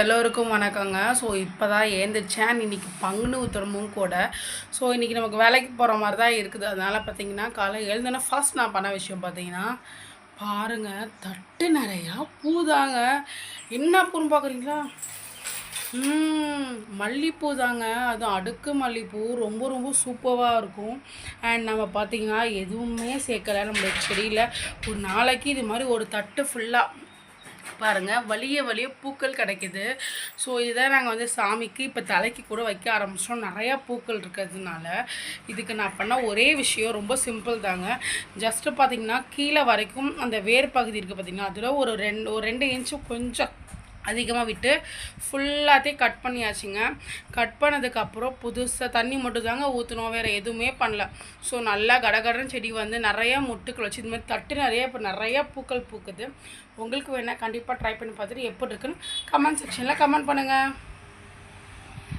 எல்லோருக்கும் வணக்கங்க. ஸோ இப்போ தான் ஏந்திரிச்சேன். இன்றைக்கி பங்குனு உத்தரமும் கூட. ஸோ இன்றைக்கி நமக்கு வேலைக்கு போகிற மாதிரி தான் இருக்குது. அதனால் பார்த்தீங்கன்னா காலை எழுந்தோன்னே ஃபர்ஸ்ட் நான் பண்ண விஷயம் பார்த்தீங்கன்னா பாருங்கள் தட்டு நிறையா பூதாங்க. என்ன பூன்னு பார்க்குறீங்களா ம் மல்லிப்பூ தாங்க. அதுவும் அடுக்கு மல்லிப்பூ. ரொம்ப ரொம்ப சூப்பராக இருக்கும். அண்ட் நம்ம பார்த்தீங்கன்னா எதுவுமே சேர்க்கல. நம்மளுடைய செடியில் ஒரு நாளைக்கு இது மாதிரி ஒரு தட்டு ஃபுல்லாக பாருங்கள் வலிய வலிய பூக்கள் கிடைக்குது. ஸோ இதுதான் நாங்கள் வந்து சாமிக்கு இப்போ தலைக்கு கூட வைக்க ஆரம்பித்தோம் நிறையா பூக்கள் இருக்கிறதுனால இதுக்கு நான் பண்ண ஒரே விஷயம் ரொம்ப சிம்பிள் தாங்க. ஜஸ்ட்டு பார்த்தீங்கன்னா கீழே வரைக்கும் அந்த வேர் பகுதி இருக்குது பார்த்திங்கன்னா அதில் ஒரு ரெண்டு ஒரு ரெண்டு இன்ச்சு கொஞ்சம் அதிகமாக விட்டு ஃபுல்லாத்தையும் கட் பண்ணியாச்சுங்க. கட் பண்ணதுக்கப்புறம் புதுசாக தண்ணி மட்டும் தாங்க ஊற்றணும் வேறு எதுவுமே பண்ணல. ஸோ நல்லா கடகடன்னு செடி வந்து நிறையா முட்டுக்கள் வச்சு இது மாதிரி தட்டு நிறைய இப்போ நிறையா பூக்கள் பூக்குது. உங்களுக்கு வேணால் கண்டிப்பாக ட்ரை பண்ணி பார்த்துட்டு எப்படி இருக்குன்னு கமெண்ட் செக்ஷனில் கமெண்ட் பண்ணுங்கள்